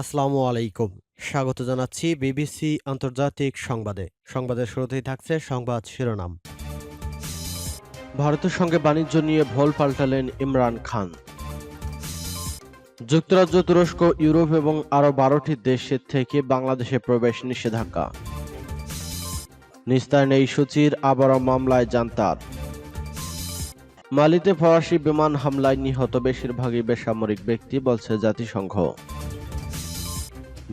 আসসালামু আলাইকুম। স্বাগত জানাচ্ছি বিবিসি আন্তর্জাতিক সংবাদে। সংবাদের শুরুতেই থাকছে সংবাদ শিরোনাম। ভারতের সঙ্গে বাণিজ্য নিয়ে ভোল পাল্টালেন ইমরান খান। যুক্তরাজ্য, তুরস্ক, ইউরোপ এবং আরও বারোটি দেশের থেকে বাংলাদেশে প্রবেশ নিষেধাজ্ঞা। নিস্তার নেই সূচির, আবারও মামলায় জান্তার মালিতে ফরাসি বিমান হামলায় নিহত বেশিরভাগই বেসামরিক ব্যক্তি, বলছে জাতিসংঘ।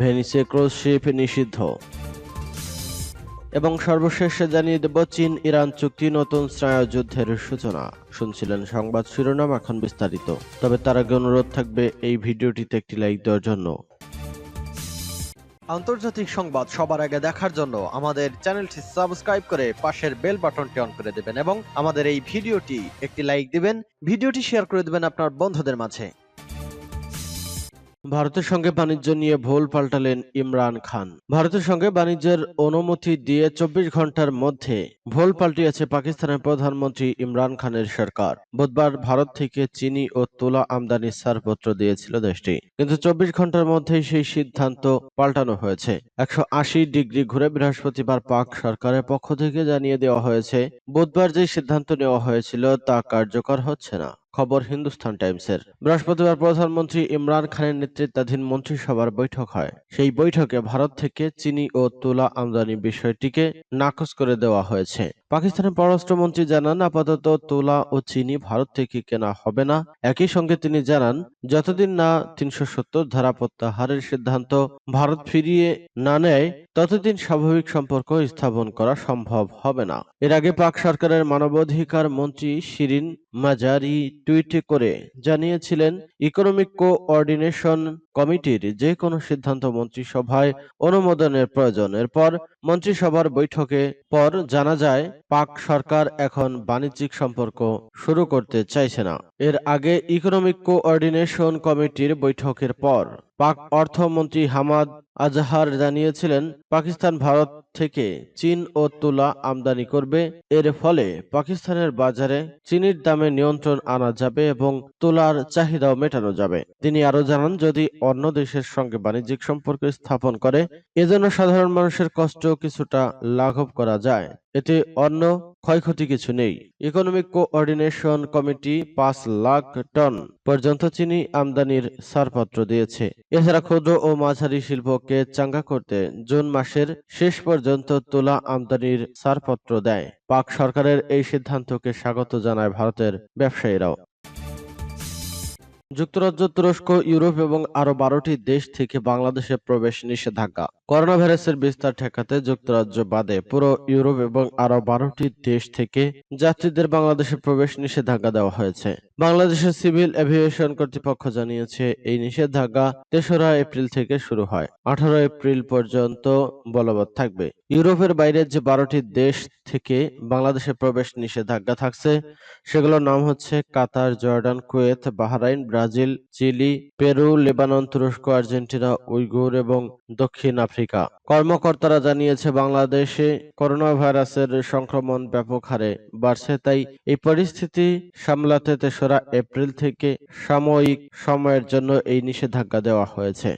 ভেনিসে ক্রুজ শিপ নিষিদ্ধ। এবং সর্বশেষে জানিয়ে দেব, চীন ইরান চুক্তি নতুন স্নায়ু যুদ্ধের সূচনা। শুনছিলেন সংবাদ শিরোনাম, এখন বিস্তারিত। তবে তার আগে অনুরোধ থাকবে এই ভিডিওটিতে একটি লাইক দেওয়ার জন্য। আন্তর্জাতিক সংবাদ সবার আগে দেখার জন্য আমাদের চ্যানেলটি সাবস্ক্রাইব করে পাশের বেল বাটনটি অন করে দেবেন এবং আমাদের এই ভিডিওটি একটি লাইক দিবেন। ভিডিওটি শেয়ার করে দেবেন আপনার বন্ধুদের মাঝে। ভারতের সঙ্গে বাণিজ্য নিয়ে ভুল পাল্টালেন ইমরান খান। ভারতের সঙ্গে বাণিজ্যের অনুমতি দিয়ে চব্বিশ ঘণ্টার মধ্যে ভুল পাল্টিয়েছে পাকিস্তানের প্রধানমন্ত্রী ইমরান খানের সরকার। বুধবার ভারত থেকে চিনি ও তুলা আমদানির ছাড়পত্র দিয়েছিল দেশটি। কিন্তু চব্বিশ ঘণ্টার মধ্যেই সেই সিদ্ধান্ত পাল্টানো হয়েছে। একশো আশি ডিগ্রি ঘুরে বৃহস্পতিবার পাক সরকারের পক্ষ থেকে জানিয়ে দেওয়া হয়েছে, বুধবার যে সিদ্ধান্ত নেওয়া হয়েছিল তা কার্যকর হচ্ছে না। খবর হিন্দুস্তান টাইমসের। বৃহস্পতিবার প্রধানমন্ত্রী ইমরান খানের নেতৃত্বাধীন মন্ত্রিসভার বৈঠক হয়। সেই বৈঠকে ভারত থেকে চিনি ও তুলা আমদানি বিষয়টিকে নাকচ করে দেওয়া হয়েছে। পাকিস্তানের পররাষ্ট্রমন্ত্রী জানান, আপাতত তুলা ও চিনি ভারত থেকে কেনা হবে না। একই সঙ্গে তিনি জানান, যতদিন না তিনশো সত্তর ধারা প্রত্যাহারের সিদ্ধান্ত ভারত ফিরিয়ে না নেয়, ততদিন স্বাভাবিক সম্পর্ক স্থাপন করা সম্ভব হবে না। এর আগে পাক সরকারের মানবাধিকার মন্ত্রী শিরিন মাজারি টুইট করে জানিয়েছিলেন, ইকোনমিক কোঅর্ডিনেশন কমিটির যে কোনো সিদ্ধান্ত মন্ত্রিসভায় অনুমোদনের প্রয়োজন এরপর মন্ত্রিসভার বৈঠকে পর জানা যায়, পাক সরকার এখন বাণিজ্যিক সম্পর্ক শুরু করতে চাইছে না। এর আগে ইকোনমিক কোঅর্ডিনেশন কমিটির বৈঠকের পর পাক অর্থমন্ত্রী হামাদ আজহার জানিয়েছিলেন, পাকিস্তান, ভারত থেকে চীন ও তুলা আমদানি করবে। এর ফলে পাকিস্তানের বাজারে চিনির দামে নিয়ন্ত্রণ আনা যাবে এবং তুলার চাহিদাও মেটানো যাবে। তিনি আরও জানান, যদি অন্য দেশের সঙ্গে বাণিজ্যিক সম্পর্ক স্থাপন করে, এজন্য সাধারণ মানুষের কষ্ট কিছুটা লাঘব করা যায়। এতে অন্য ক্ষয়ক্ষতি কিছু নেই। ইকোনমিক কোঅর্ডিনেশন কমিটি পাঁচ লাখ টন পর্যন্ত চিনি আমদানির ছাড়পত্র দিয়েছে। এছাড়া ক্ষুদ্র ও মাঝারি শিল্পকে চাঙ্গা করতে জুন মাসের শেষ পর্যন্ত তুলা আমদানির ছাড়পত্র দেয়। পাক সরকারের এই সিদ্ধান্তকে স্বাগত জানায় ভারতের ব্যবসায়ীরাও। যুক্তরাজ্য, তুরস্ক, ইউরোপ এবং আরও বারোটি দেশ থেকে বাংলাদেশে প্রবেশ নিষেধাজ্ঞা। করোনা ভাইরাসের বিস্তার ঠেকাতে যুক্তরাজ্য বাদে পুরো ইউরোপ এবং আরও বারোটি দেশ থেকে যাত্রীদের বাংলাদেশে প্রবেশ নিষেধাজ্ঞা দেওয়া হয়েছে। বাংলাদেশের সিভিল এভিয়েশন কর্তৃপক্ষ জানিয়েছে, এই নিষেধাজ্ঞা তেসরা এপ্রিল থেকে শুরু হয়। আঠারো এপ্রিল পর্যন্ত বলবৎ থাকবে। ইউরোপের বাইরের যে বারোটি দেশ থেকে বাংলাদেশে প্রবেশ নিষেধাজ্ঞা থাকছে, সেগুলোর নাম হচ্ছে Qatar, Jordan, Kuwait, Bahrain, Brazil, Chile, Peru, Lebanon, তুরস্ক, আর্জেন্টিনা উইগুর এবং দক্ষিণ আফ্রিকা। কর্মকর্তারা জানিয়েছে, বাংলাদেশে করোনা ভাইরাসের সংক্রমণ ব্যাপক হারে বাড়ছে, তাই এই পরিস্থিতি সামলাতে তেসরা এপ্রিল থেকে সাময়িক সময়ের জন্য এই নিষেধাজ্ঞা দেওয়া হয়েছে।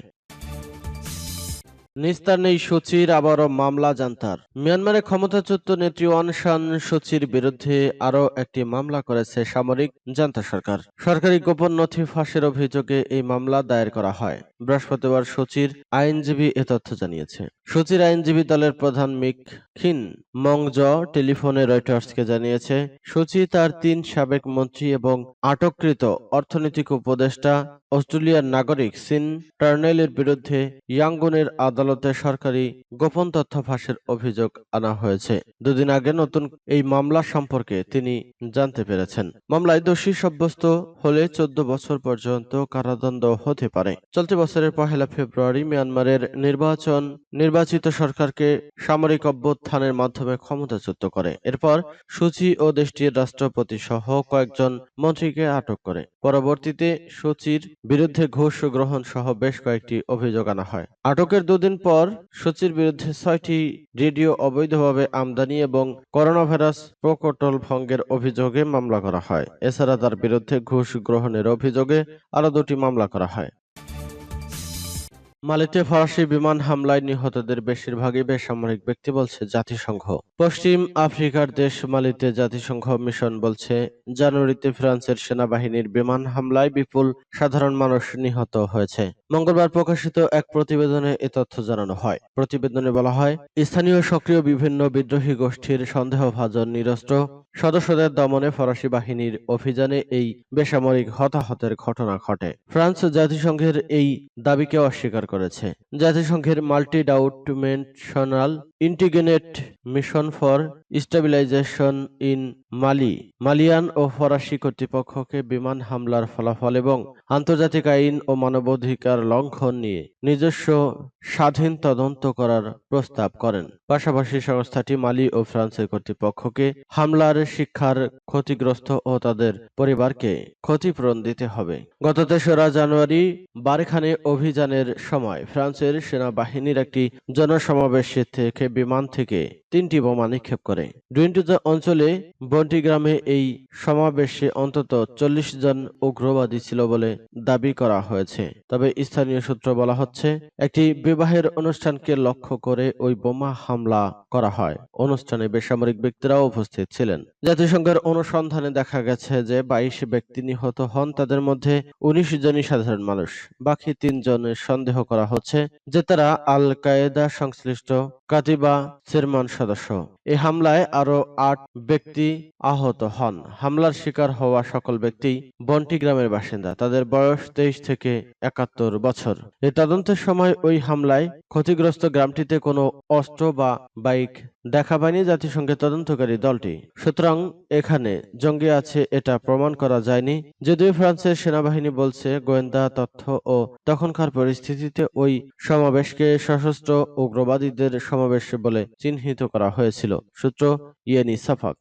নিস্তার নেই সচির, আবারও মামলা জান্তার। মিয়ানমারে ক্ষমতাচ্যুত নেত্রী সান সচির বিরুদ্ধে আরও একটি মামলা করেছে সামরিক জান্তা সরকার। সরকারি গোপন নথি ফাঁসের অভিযোগে এই মামলা দায়ের করা হয়। বৃহস্পতিবার সচির আইনজীবী এ তথ্য জানিয়েছে। সচির আইনজীবী দলের প্রধান মিক খিন মংজ টেলিফোনে রয়টার্সকে জানিয়েছে, সচি তার তিন সাবেক মন্ত্রী এবং আটককৃত অর্থনৈতিক উপদেষ্টা অস্ট্রেলিয়ার নাগরিক সিন টার্নেলের বিরুদ্ধে ইয়াঙ্গুনের আদালতে সরকারি গোপন তথ্য ফাঁসের অভিযোগ আনা হয়েছে। দুদিন আগে নতুন এই মামলা সম্পর্কে তিনি জানতে পেরেছেন। মামলায় দোষী সাব্যস্ত হলে চোদ্দ বছর পর্যন্ত কারাদণ্ড হতে পারে। চলতি বছরের পহেলা ফেব্রুয়ারি মিয়ানমারের নির্বাচন নির্বাচিত সরকারকে সামরিক অভ্যুত্থানের মাধ্যমে ক্ষমতাচ্যুত করে। এরপর সুচি ও দেশটির রাষ্ট্রপতি সহ কয়েকজন মন্ত্রীকে আটক করে। পরবর্তীতে সচির বিরুদ্ধে ঘুষ গ্রহণ সহ বেশ কয়েকটি অভিযোগ আনা হয়। আটকের দুদিন পর সচির বিরুদ্ধে ছয়টি রেডিও অবৈধভাবে আমদানি এবং করোনা ভাইরাস প্রকটল ভঙ্গের অভিযোগে মামলা করা হয়। এছাড়া তার বিরুদ্ধে ঘুষ গ্রহণের অভিযোগে আরও দুটি মামলা করা হয়। মালিতে ফরাসি বিমান হামলায় নিহতদের বেশিরভাগই বেসামরিক ব্যক্তি বলছে জাতিসংঘ। পশ্চিম আফ্রিকার দেশ মালিতে জাতিসংঘ মিশন বলছে, জানুয়ারিতে ফ্রান্সের সেনাবাহিনীর বিমান হামলায় বিপুল সাধারণ মানুষ নিহত হয়েছে। মঙ্গলবার প্রকাশিত এক প্রতিবেদনে এ তথ্য জানানো হয়। প্রতিবেদনে বলা হয়, স্থানীয় সক্রিয় বিভিন্ন বিদ্রোহী গোষ্ঠীর সন্দেহভাজন নিরস্ত্র সদস্যদের দমনে ফরাসি বাহিনীর অভিযানে এই বেসামরিক হতাহতের ঘটনা ঘটে। ফ্রান্স জাতিসংঘের এই দাবিকে অস্বীকার করেছে। জাতিসংঘের multidimensional integrated mission for stabilization in Mali. Malian ও ফরাসি কর্তৃপক্ষকে বিমান হামলার ফলাফল এবং আন্তর্জাতিক আইন ও মানবাধিকার লঙ্ঘন নিয়ে নিজস্ব স্বাধীন তদন্ত করার প্রস্তাব করেন। পাশাপাশি সংস্থাটি মালি ও ফ্রান্সের কর্তৃপক্ষকে হামলার শিক্ষার ক্ষতিগ্রস্ত ও তাদের পরিবারকে ক্ষতিপূরণ দিতে হবে। গত তেসরা জানুয়ারি বারখানে অভিযানের সময় ফ্রান্সের সেনাবাহিনীর একটি জনসমাবেশ থেকে বিমান থেকে তিনটি বোমা নিক্ষেপ করে। ডুইন্টুজা অঞ্চলে বন্টি গ্রামে এই সমাবেশে অন্তত চল্লিশ জন উগ্রবাদী ছিল বলে দাবি করা হয়েছে। তবে স্থানীয় সূত্র বলা হচ্ছে, একটি বিবাহের অনুষ্ঠানকে লক্ষ্য করে ওই বোমা হামলা করা হয়। অনুষ্ঠানে বেসামরিক ব্যক্তিরাও উপস্থিত ছিলেন। জাতিসংঘের অনুসন্ধানে দেখা গেছে যে বাইশ ব্যক্তি নিহত হন, তাদের মধ্যে উনিশ জনই সাধারণ মানুষ। বাকি তিনজনের সন্দেহ করা হচ্ছে যে তারা আল কায়েদা সংশ্লিষ্ট কাতিবা, সেরমান 的时候 এই হামলায় আরও আট ব্যক্তি আহত হন। হামলার শিকার হওয়া সকল ব্যক্তি বন্টি গ্রামের বাসিন্দা। তাদের বয়স তেইশ থেকে একাত্তর বছর। এই তদন্তের সময় ওই হামলায় ক্ষতিগ্রস্ত গ্রামটিতে কোনো অস্ত্র বা বাইক দেখা পায়নি জাতিসংঘের তদন্তকারী দলটি। সুতরাং এখানে জঙ্গি আছে এটা প্রমাণ করা যায়নি। যদিও ফ্রান্সের সেনাবাহিনী বলছে, গোয়েন্দা তথ্য ও তখনকার পরিস্থিতিতে ওই সমাবেশকে সশস্ত্র উগ্রবাদীদের সমাবেশ বলে চিহ্নিত করা হয়েছিল। সূত্র ইয়েনি সাফাক।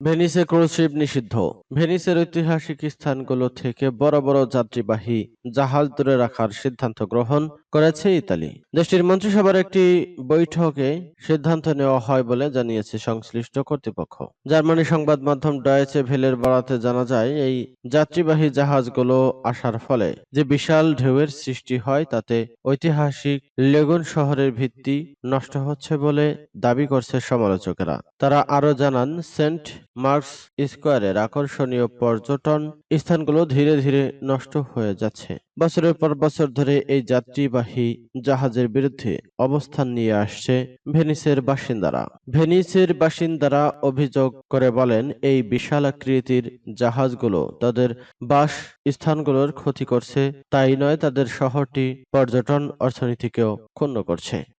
ভেনিসে ক্রুজ শিপ নিষিদ্ধ। ভেনিসের ঐতিহাসিক স্থানগুলো থেকে বড় বড় যাত্রীবাহী জাহাজ দূরে রাখার সিদ্ধান্ত গ্রহণ করেছে ইতালি। দেশটির মন্ত্রিসভার একটি বৈঠকে সিদ্ধান্ত নেওয়া হয় বলে জানিয়েছে সংশ্লিষ্ট কর্তৃপক্ষ। জার্মানি সংবাদ মাধ্যম ডয়েচে ভেলের বরাতে জানা যায়, এই যাত্রীবাহী জাহাজগুলো আসার ফলে যে বিশাল ঢেউয়ের সৃষ্টি হয়, তাতে ঐতিহাসিক লেগুন শহরের ভিত্তি নষ্ট হচ্ছে বলে দাবি করছে সমালোচকেরা। তারা আরও জানান, সেন্ট মার্কস স্কোয়ারের আকর্ষণীয় পর্যটন স্থানগুলো ধীরে ধীরে নষ্ট হয়ে যাচ্ছে। বছরের পর বছর ধরে এই যাত্রীবাহী জাহাজের বিরুদ্ধে অবস্থান নিয়ে আসছে ভেনিসের বাসিন্দারা। ভেনিসের বাসিন্দারা অভিযোগ করে বলেন, এই বিশাল আকৃতির জাহাজগুলো তাদের বাস স্থানগুলোর ক্ষতি করছে, তাই নয়, তাদের শহরটি পর্যটন অর্থনীতিকেও ক্ষুণ্ণ করছে।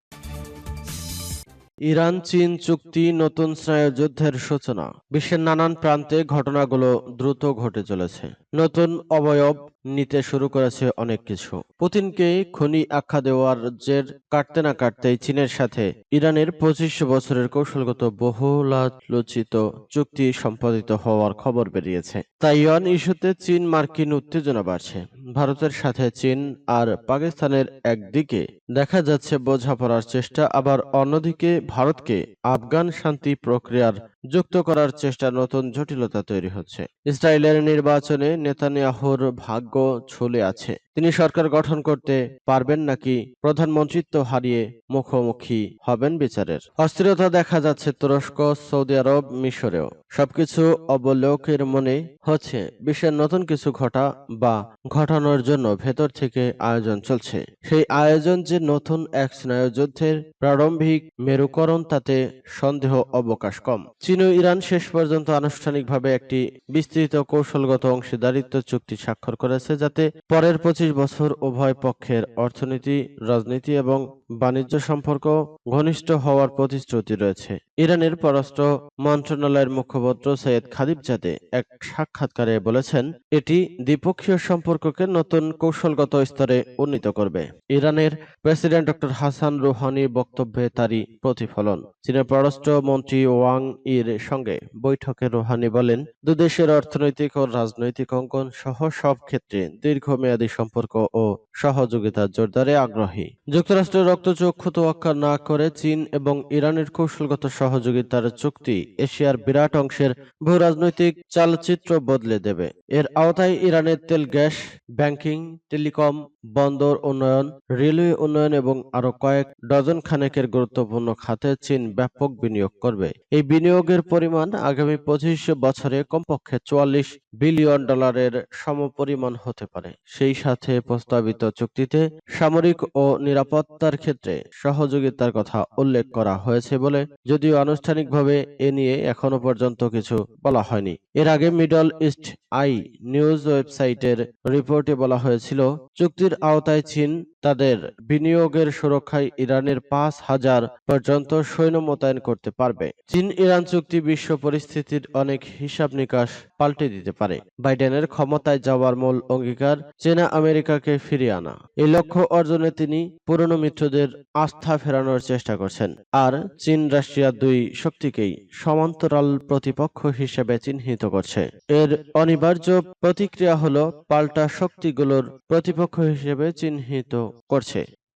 ইরান, চীন চুক্তি, নতুন স্নায়ুযুদ্ধের সূচনা। বিশ্বের নানান প্রান্তে ঘটনাগুলো দ্রুত ঘটে চলেছে। নতুন অবয়ব নিতে শুরু করেছে অনেক কিছু। পুতিনকে খনি আখ্যা দেওয়ার জের কাটতে না কাটতেই চীনের সাথে ইরানের পঁচিশ বছরের কৌশলগত বহুলালোচিত চুক্তি সম্পাদিত হওয়ার খবর বেরিয়েছে। তাইওয়ান ইস্যুতে চীন মার্কিন উত্তেজনা বাড়ছে। ভারতের সাথে চীন আর পাকিস্তানের একদিকে দেখা যাচ্ছে বোঝাপড়ার চেষ্টা, আবার অন্যদিকে ভারতকে আফগান শান্তি প্রক্রিয়ার যুক্ত করার চেষ্টা নতুন জটিলতা তৈরি হচ্ছে। ইসরায়েলের নির্বাচনে নেতানিয়াহুর ভাগ্য ছুলে আছে। তিনি সরকার গঠন করতে পারবেন নাকি প্রধানমন্ত্রিত্ব হারিয়ে মুখোমুখি হবেন বিচারের? অস্থিরতা দেখা যাচ্ছে তুরস্ক, সৌদি আরব, মিশরেও। সবকিছু অবলোকের মনে হচ্ছে বিশ্বের নতুন কিছু ঘটা বা ঘটানোর জন্য ভেতর থেকে আয়োজন চলছে। সেই আয়োজন যে নতুন এক স্নায়ুযুদ্ধের প্রারম্ভিক মেরুকরণ, তাতে সন্দেহ অবকাশ কম। চীন ও ইরান শেষ পর্যন্ত আনুষ্ঠানিকভাবে একটি বিস্তৃত কৌশলগত অংশীদারিত্ব চুক্তি স্বাক্ষর করেছে যাতে পরের পঁচিশ বছর উভয় পক্ষের অর্থনীতি, রাজনীতি এবং বাণিজ্য সম্পর্ক ঘনিষ্ঠ হওয়ার প্রতিশ্রুতি রয়েছে। ইরানের পররাষ্ট্র মন্ত্রণালয়ের মুখপাত্র সৈয়দ খাদিবজাদে এক সাক্ষাৎকারে বলেছেন, এটি দ্বিপক্ষীয় সম্পর্ককে নতুন কৌশলগত স্তরে উন্নীত করবে। ইরানের প্রেসিডেন্ট ডক্টর হাসান রুহানির বক্তব্যে তারই প্রতিফলন। চীনের পররাষ্ট্র মন্ত্রী ওয়াং ইর সঙ্গে বৈঠকে রুহানি বলেন দুদেশের অর্থনৈতিক ও রাজনৈতিক অঙ্কন সহ সব ক্ষেত্রে দীর্ঘমেয়াদী সম্পর্ক ও সহযোগিতা জোরদারে আগ্রহী। যুক্তরাষ্ট্রের রক্তচক্ষু তোয়াক্কা না করে চীন এবং ইরানের কৌশলগত সহযোগিতার চুক্তি এশিয়ার বিরাট অংশের ভূরাজনৈতিক চালচিত্র বদলে দেবে। এর আওতায় ইরানের তেল গ্যাস, ব্যাংকিং, টেলিকম, বন্দর উন্নয়ন, রেলওয়ে উন্নয়ন এবং আরও কয়েক ডজন খানেকের গুরুত্বপূর্ণ খাতে চীন ব্যাপক বিনিয়োগ করবে। এই বিনিয়োগের পরিমাণ আগামী পঁচিশ বছরে কমপক্ষে চুয়াল্লিশ বিলিয়ন ডলারের সমপরিমাণ হতে পারে। সেই সাথে প্রস্তাবিত চুক্তিতে সামরিক ও নিরাপত্তার ক্ষেত্রে সহযোগিতার কথা উল্লেখ করা হয়েছে বলে যদিও আনুষ্ঠানিকভাবে এ নিয়ে এখনও পর্যন্ত কিছু বলা হয়নি। এর আগে মিডল ইস্ট আই নিউজ ওয়েবসাইটের রিপোর্টে বলা হয়েছিল, চুক্তির আওতায় চীন তাদের বিনিয়োগের সুরক্ষায় ইরানের পাঁচ হাজার পর্যন্ত সৈন্য মোতায়েন করতে পারবে। চীন ইরান চুক্তি বিশ্ব পরিস্থিতির অনেক হিসাব নিকাশ পাল্টে দিতে পারে। বাইডেনের ক্ষমতায় যাওয়ার মূল অঙ্গীকার চীনা আমেরিকাকে ফিরিয়ে আনা। এই লক্ষ্য অর্জনে তিনি পুরনো মিত্রদের আস্থা ফেরানোর চেষ্টা করছেন। আর চীন রাশিয়া দুই শক্তিকেই সমান্তরাল প্রতিপক্ষ হিসেবে চিহ্নিত করছে। এর অনিবার্য প্রতিক্রিয়া হলো পাল্টা শক্তিগুলোর প্রতিপক্ষ হিসেবে চিহ্নিত করছে।